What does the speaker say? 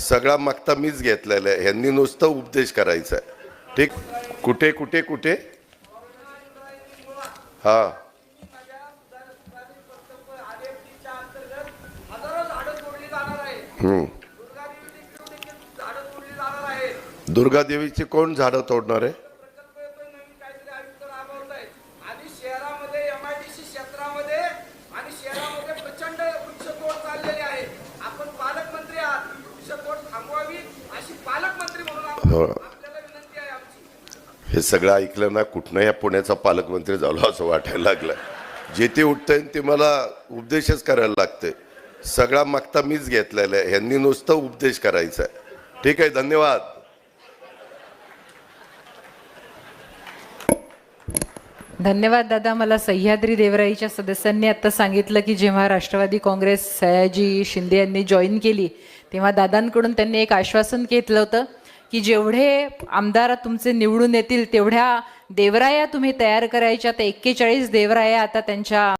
सगळा मागता मीच घेतलेला आहे. ह्यांनी नुसतं उपदेश करायचा आहे. ठीक? कुठे कुठे कुठे? हा. दुर्गादेवीची कोण झाडं तोडणार आहे? हो. हे सगळं ऐकलं ना कुठनं या पुण्याचा पालकमंत्री झालो असं वाटायला लागलं. जे ते उठतंय ते मला उपदेशच करायला लागते सगळा मागता मीच घेतलेला आहे. ह्यांनी नुसतं उपदेश करायचा आहे. ठीक आहे धन्यवाद. धन्यवाद दादा. मला सह्याद्री देवराईच्या सदस्यांनी आता सांगितलं की जेव्हा राष्ट्रवादी काँग्रेस सयाजी शिंदे यांनी जॉईन केली तेव्हा दादांकडून त्यांनी एक आश्वासन घेतलं होतं. की जेवढे आमदार तुमचे निवडून येतील तेवढ्या देवराया तुम्ही तयार करायच्या तर एक्केचाळीस देवराया आता त्यांच्या